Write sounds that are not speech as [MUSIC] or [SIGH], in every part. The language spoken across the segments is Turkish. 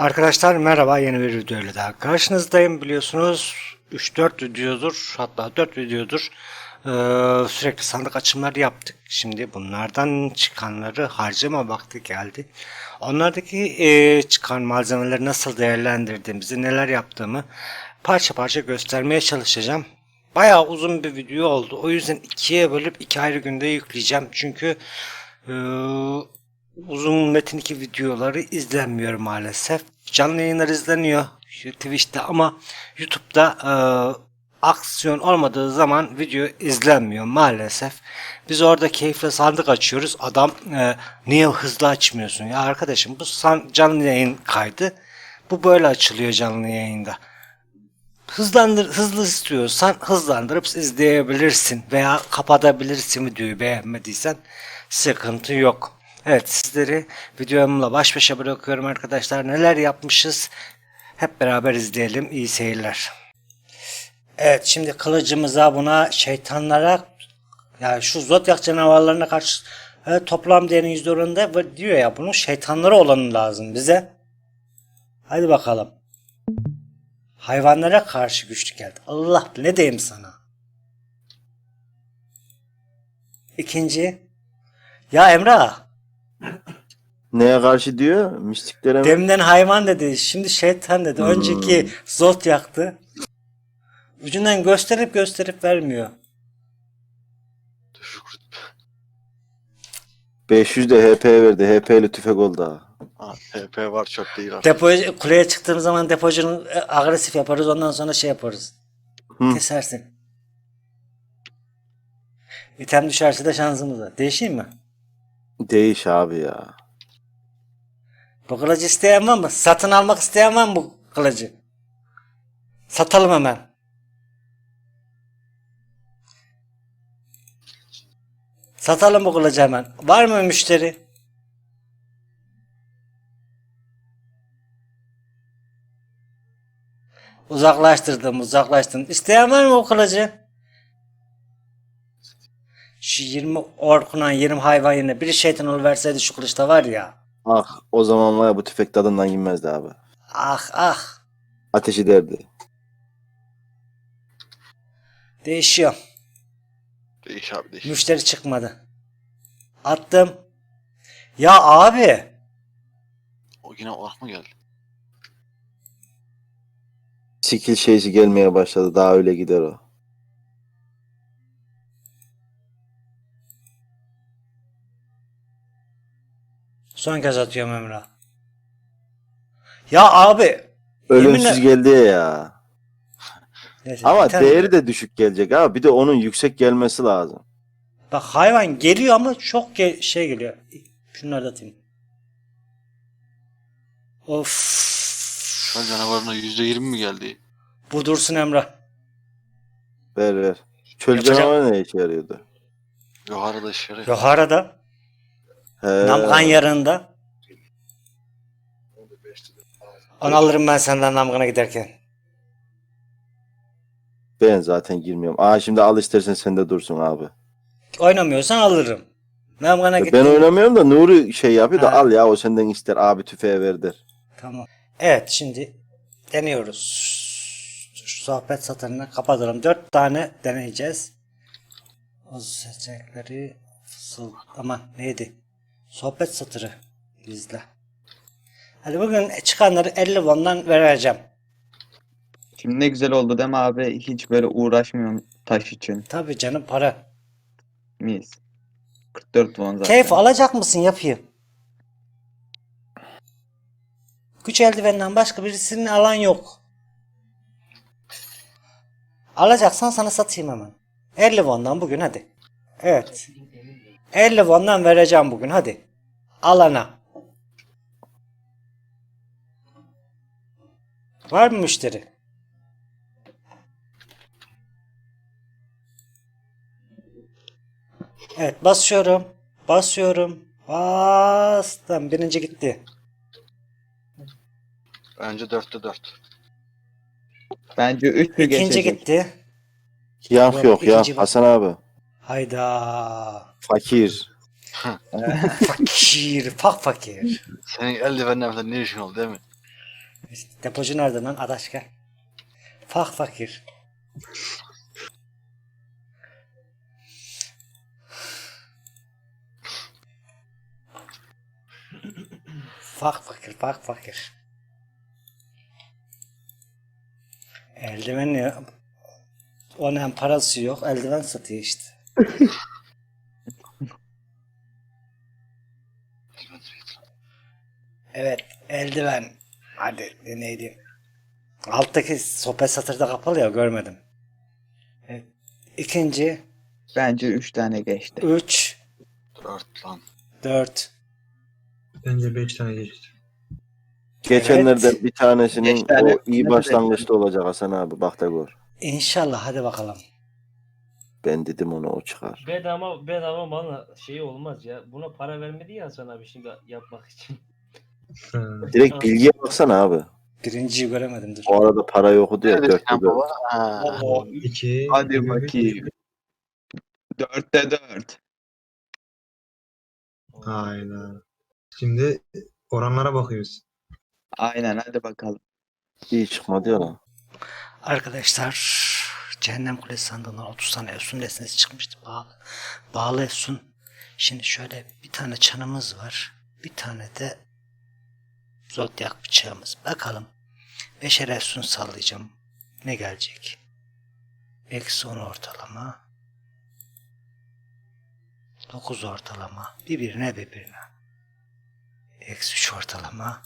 Arkadaşlar merhaba yeni bir videoyla daha karşınızdayım biliyorsunuz 3-4 videodur hatta 4 videodur sürekli sandık açımları yaptık. Şimdi bunlardan çıkanları harcama vakti geldi. Onlardaki çıkan malzemeleri nasıl değerlendirdiğimizi neler yaptığımı parça parça göstermeye çalışacağım. Bayağı uzun bir video oldu. O yüzden ikiye bölüp iki ayrı günde yükleyeceğim. Çünkü uzun metin 2 videoları izlenmiyor maalesef. Canlı yayınlar izleniyor Twitch'te ama YouTube'da e, aksiyon olmadığı zaman video izlenmiyor maalesef. Biz orada keyifle sandık açıyoruz. Adam e, niye hızlı açmıyorsun? Ya arkadaşım bu san, canlı yayın kaydı. Bu böyle açılıyor canlı yayında. Hızlandır, hızlı istiyorsan hızlandırıp izleyebilirsin veya kapatabilirsin videoyu beğenmediysen sıkıntı yok. Evet sizleri videomla baş başa bırakıyorum arkadaşlar. Neler yapmışız hep beraber izleyelim. İyi seyirler. Evet şimdi kılıcımıza buna şeytanlara yani şu zodyak canavarlarına karşı evet, toplam değerin yüzde oranında diyor ya bunun şeytanları olanı lazım bize. Hadi bakalım. Hayvanlara karşı güçlü geldi. Allah ne diyeyim sana. İkinci. Ya Emrah. Neye karşı diyor? Mistiklere mi? Deminden hayvan dedi. Şimdi şeytan dedi. Önceki zot yaktı. Ucundan gösterip gösterip vermiyor. 500 de HP verdi. HP ile tüfek oldu ha. Ha, HP var çok değil artık. Depo, kuleye çıktığımız zaman depocunu e, agresif yaparız. Ondan sonra şey yaparız. Hı. Kesersin. İtem düşerse de şansımıza. Değişeyim mi? Değiş abi ya. Bu kılıcı isteyen var mı? Satın almak isteyen var mı bu kılıcı? Satalım hemen. Satalım bu kılıcı hemen. Var mı müşteri? Uzaklaştırdım, uzaklaştırdım. İsteyen var mı o kılıcı? Şu 20 orkunan 20 hayvan yerine biri şeytan oluverseydi şu kılıçta var ya. Ah o zaman var ya bu tüfek tadından inmezdi abi. Ah ah. Ateş ederdi. Değişiyor. Değiş abi değiş. Müşteri çıkmadı. Attım. Ya abi. O yine ork mu geldi? Skill şeysi gelmeye başladı. Daha öyle gider o. Son kez atıyorum Emrah. Ya abi. Ölümsüz Yeminle- geldi ya. Neyse, Ama tane- değeri de düşük gelecek abi. Bir de onun yüksek gelmesi lazım. Bak hayvan geliyor ama çok ge- şey geliyor. Şunları da atayım. Of. Şu an canavarına %20 mi geldi? Bu dursun Emrah. Ver ver. Çöl Yapacak- canavarı ne işe yarıyordu? Yukarıda işe yarıyor. Yohara'da. He. Namgan yarında. Onu alırım ben senden Namgan'a giderken. Ben zaten girmiyorum. Aa şimdi al istersen sen de dursun abi. Oynamıyorsan alırım. Namgan'a Ben gittim. oynamıyorum da Nuri şey yapıyor da Ha. al ya o senden ister abi tüfeğe ver der. Tamam. Evet şimdi deniyoruz. Şu sohbet satırını kapatalım. Dört tane deneyeceğiz. O seçenekleri fısıl... Aman neydi? Sohbet satırı. İzle. Hadi bugün çıkanları 50 won'dan vereceğim. Şimdi ne güzel oldu değil mi abi? Hiç böyle uğraşmıyorum taş için. Tabii canım para. Mis. 44 won zaten. Keyif alacak mısın yapayım. Güç eldiveninden başka birisinin alan yok. Alacaksan sana satayım hemen. 50 won'dan bugün hadi. Evet. 50 won'dan vereceğim bugün hadi. Alana. Var mı müşteri? Evet basıyorum. Basıyorum. Bastım. Birinci gitti. Bence 4'te 4. Bence 3 mü İkinci geçecek? gitti. Yok, yok ya. Hasan abi. Hayda. Fakir. [LAUGHS] Fakir. Fak fakir. Senin eldivenle falan ne işin oldu değil mi? Depocu nerede lan? Adaş gel. Fak fakir. Fak fakir, fak fakir. Eldiven ya. Onun hem parası yok, eldiven satıyor işte. Evet, eldiven. Hadi neydi? Alttaki sohbet satırda kapalı ya görmedim. Evet. İkinci, Bence 3 tane geçti. üç, Dört lan. dört. Bence 5 tane geçti. Geçenlerden Evet. bir tanesinin Beş tane- o iyi başlangıçta olacak Hasan abi. Bak da gör. İnşallah hadi bakalım. Ben dedim ona o çıkar. Bedava bedava bana şey olmaz ya. Buna para vermedi ya Hasan abi şimdi yapmak için. Ha. [LAUGHS] Direkt bilgiye baksana abi. Birinciyi göremedim dur. O arada para yok diyor. Ne Dörtte dört. baba? Ha. Oo, 2 Hadi bakayım. 4'te 4. Aynen. Şimdi oranlara bakıyoruz. Aynen hadi bakalım. İyi çıkmadı ya lan. Arkadaşlar Cehennem Kulesi sandığından 30 tane Efsun nesnesi çıkmıştı bağlı. Bağlı Efsun. Şimdi şöyle bir tane çanımız var. Bir tane de zodyak bıçağımız. Bakalım. Beşer Efsun sallayacağım. Ne gelecek? Eksi 10 ortalama. 9 ortalama. Birbirine birbirine. Eksi 3 ortalama.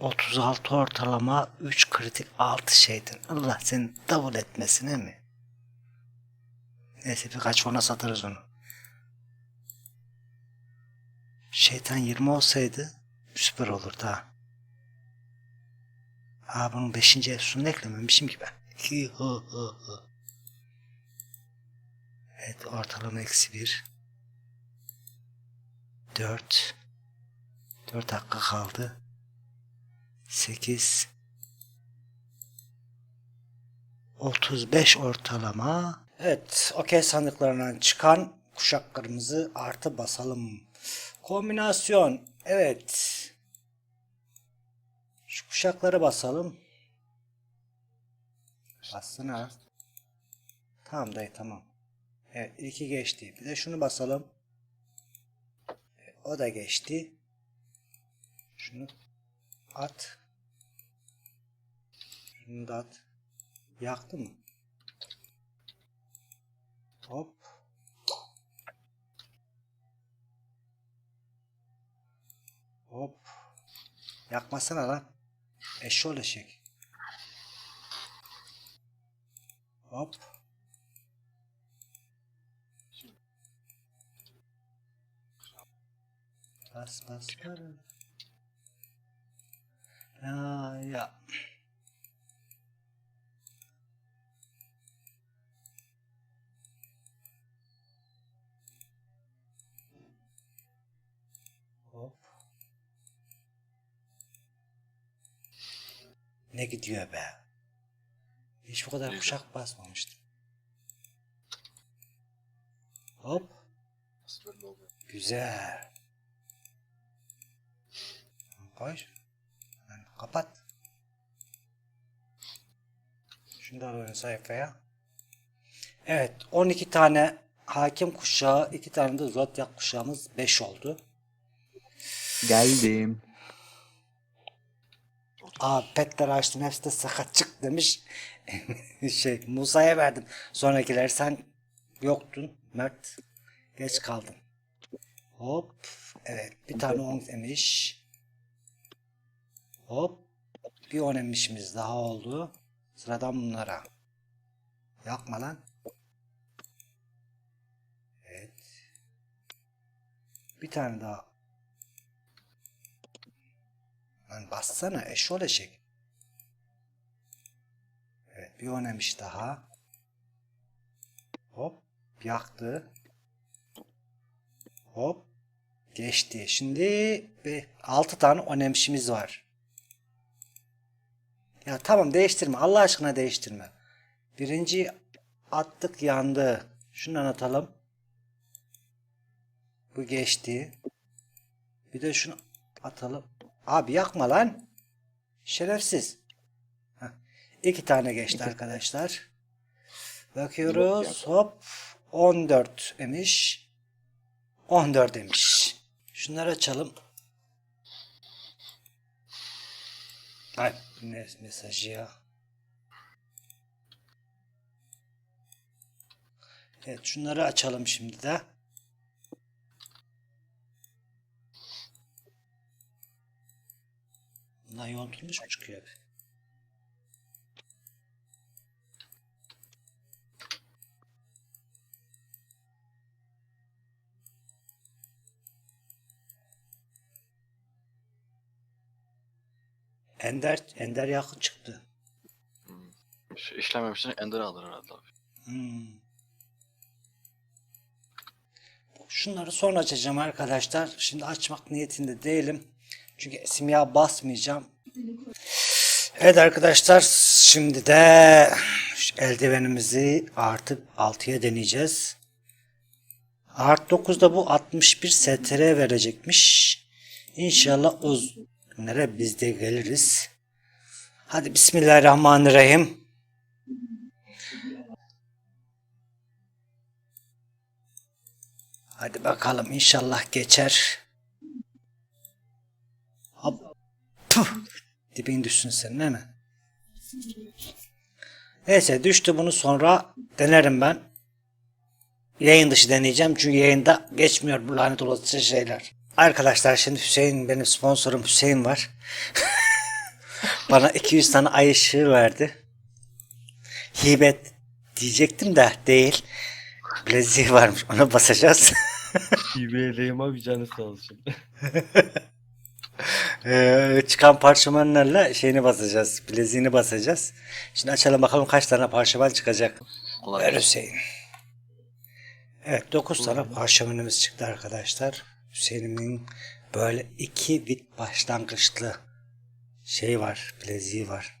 36 ortalama 3 kritik 6 şeyden. Allah seni davul etmesine mi? Neyse birkaç ona satarız onu. Şeytan 20 olsaydı süper olurdu ha. Aa bunun 5. efsununu eklememişim ki ben. Hi, [LAUGHS] hı. Evet ortalama eksi 1. 4. 4 dakika kaldı. 8 35 ortalama. Evet, okey sandıklarından çıkan kuşak kırmızı artı basalım. Kombinasyon. Evet. Şu kuşakları basalım. Bassana. Tamam dayı tamam. Evet iki geçti. Bir de şunu basalım. O da geçti. Şunu at. Şunu da at. Yaktı mı? Hop. Hop. Yakmasana lan. Eşşoğlu eşek. Hop. Bas bas bas. Ya ya. Hop. Ne gidiyor be? Hiç bu kadar kuşak basmamıştım. Hop. Güzel. Koy. Kapat. Da alıyorum sayfaya. Evet 12 tane hakim kuşağı 2 tane de zodyak kuşağımız 5 oldu. Geldim. Aa petleri açtım hepsi de sakat çık demiş. [LAUGHS] şey Musa'ya verdim. Sonrakiler sen yoktun Mert. Geç kaldın. Hop. Evet bir tane 10 emiş. Hop. Bir 10 emişimiz daha oldu. Sıradan bunlara. Yakma lan. Evet. Bir tane daha. Lan bassana eşol eşek. Evet bir önemiş daha. Hop yaktı. Hop geçti. Şimdi 6 tane önemişimiz var. Ya tamam değiştirme. Allah aşkına değiştirme. Birinci attık yandı. Şundan atalım. Bu geçti. Bir de şunu atalım. Abi yakma lan. Şerefsiz. Heh. İki tane geçti arkadaşlar. Bakıyoruz. Hop. 14 emiş. 14 demiş. Şunları açalım. Ay ne mesajı ya. Evet şunları açalım şimdi de. Bunlar yontulmuş mu çıkıyor? abi? Ender, Ender yakın çıktı. Şu işlememişsin Ender alır herhalde abi. Hmm. Şunları sonra açacağım arkadaşlar. Şimdi açmak niyetinde değilim. Çünkü simya basmayacağım. Evet arkadaşlar şimdi de eldivenimizi artı 6'ya deneyeceğiz. Art 9'da bu 61 STR verecekmiş. İnşallah o günlere biz de geliriz. Hadi Bismillahirrahmanirrahim. Hadi bakalım inşallah geçer. Hop. Puh. Dibin düşsün senin değil mi? Neyse düştü bunu sonra denerim ben. Yayın dışı deneyeceğim çünkü yayında geçmiyor bu lanet olası şeyler. Arkadaşlar şimdi Hüseyin benim sponsorum Hüseyin var. [LAUGHS] Bana 200 tane ay ışığı verdi. Hibet diyecektim de değil. Bileziği varmış ona basacağız. [LAUGHS] TBL'yim abi canı sağ olsun. [LAUGHS] Ee, çıkan parşömenlerle şeyini basacağız. Bileziğini basacağız. Şimdi açalım bakalım kaç tane parşömen çıkacak. Ver Hüseyin. Evet 9 tane parşömenimiz çıktı arkadaşlar. Hüseyin'imin böyle iki bit başlangıçlı şey var. Bileziği var.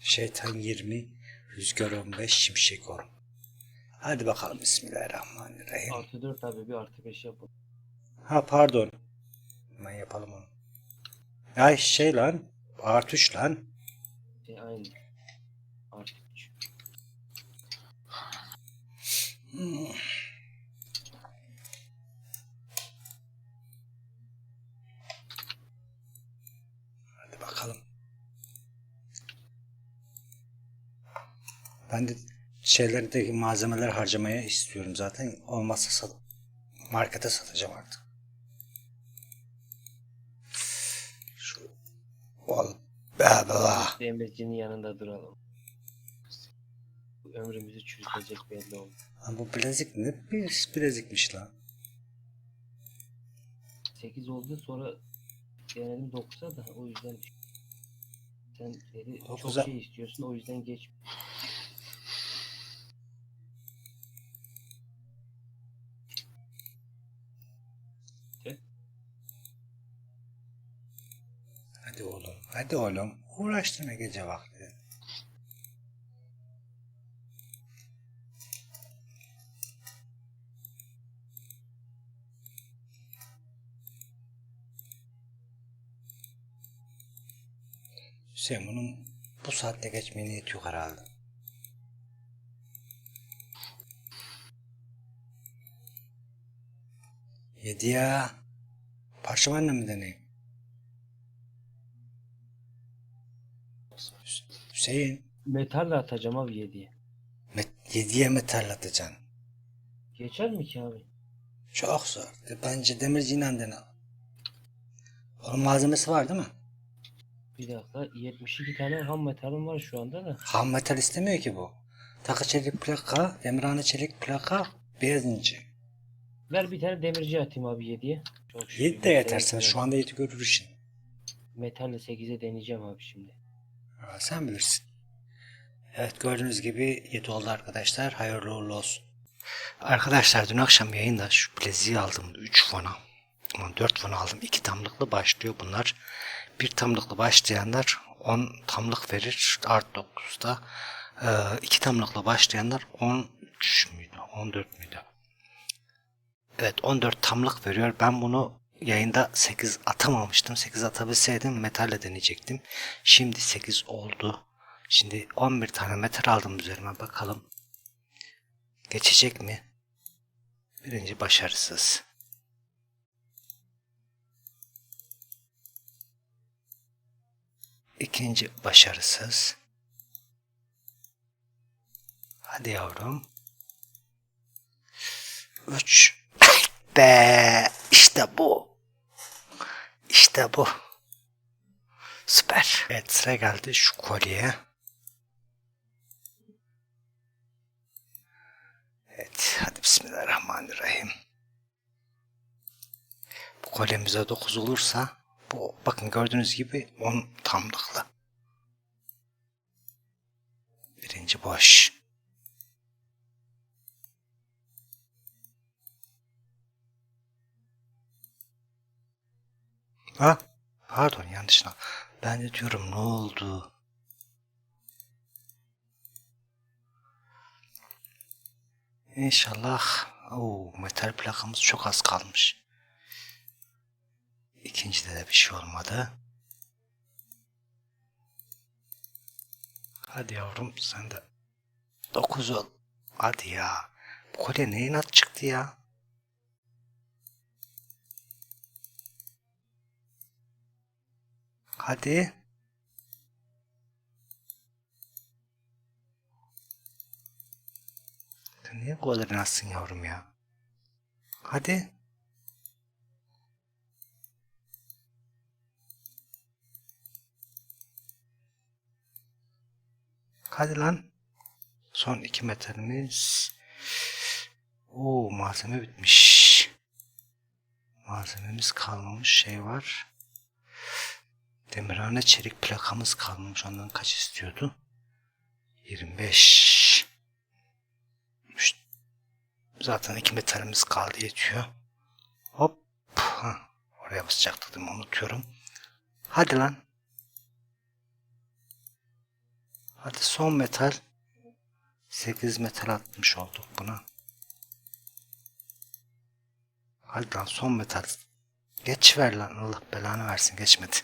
Şeytan 20, Rüzgar 15, Şimşek 10. Hadi bakalım Bismillahirrahmanirrahim. Artı 4 abi bir artı 5 yapın. Ha pardon. Hemen yapalım onu. Ay şey lan. Artı 3 lan. Şey aynı. Artı 3. Hmm. Ben de şeylerdeki malzemeler harcamaya istiyorum zaten. Olmazsa sat markete satacağım artık. Şu be. Demircinin yanında duralım. Ömrümüzü çürütecek belli oldu. Lan bu bilezik ne bir bilezikmiş lan. 8 oldu sonra denedim 9'a da o yüzden sen dedi çok şey istiyorsun o yüzden geç. Hadi oğlum. Uğraştırma gece vakti. Hüseyin bunun bu saatte geçmeye niyeti yok herhalde. Yedi ya. Parşömenle mi deneyim? Hüseyin. Metalle atacağım abi 7'ye. Met 7'ye metal atacaksın. Geçer mi ki abi? Çok zor. De- Bence demirciyle dene. Onun malzemesi var değil mi? Bir dakika 72 tane ham metalim var şu anda da. Ham metal istemiyor ki bu. Takı çelik plaka, demirhane çelik plaka, beyaz inci. Ver bir tane demirci atayım abi 7'ye. Çok şükür 7 de yeter sana. metal- Şu anda 7 görür işin. Metalle 8'e deneyeceğim abi şimdi. Sen bilirsin. Evet gördüğünüz gibi 7 oldu arkadaşlar. Hayırlı uğurlu olsun. Arkadaşlar dün akşam yayında şu bileziği aldım 3 fona. 4 fona aldım. 2 tamlıklı başlıyor bunlar. Bir tamlıklı başlayanlar 10 tamlık verir. Art 9'da 2 tamlıkla başlayanlar 13 müydü? 14 müydü? Evet 14 tamlık veriyor. Ben bunu yayında 8 atamamıştım. 8 atabilseydim metalle deneyecektim. Şimdi 8 oldu. Şimdi 11 tane metal aldım üzerime bakalım. Geçecek mi? Birinci başarısız. İkinci başarısız. Hadi yavrum. Üç. Be işte bu. İşte bu. Süper. Evet sıra geldi şu kolye. Evet hadi bismillahirrahmanirrahim. Bu kolyemize 9 olursa bu bakın gördüğünüz gibi 10 tamlıklı. Birinci boş. Ha? Pardon yanlışına. Ben de diyorum ne oldu? İnşallah. Oo, metal plakamız çok az kalmış. İkincide de bir şey olmadı. Hadi yavrum sen de 9 ol. Hadi ya. Bu kolye ne inat çıktı ya? Hadi. Sen niye bu kadar inatsın yavrum ya? Hadi. Hadi lan. Son iki metremiz. Oo malzeme bitmiş. Malzememiz kalmamış şey var. Demirhane çelik plakamız kalmamış. Ondan kaç istiyordu? 25. Üç- Zaten iki metalimiz kaldı yetiyor. Hop. Hah, Oraya basacaktım unutuyorum. Hadi lan. Hadi son metal. 8 metal atmış olduk buna. Hadi lan son metal. Geç ver lan Allah belanı versin geçmedi.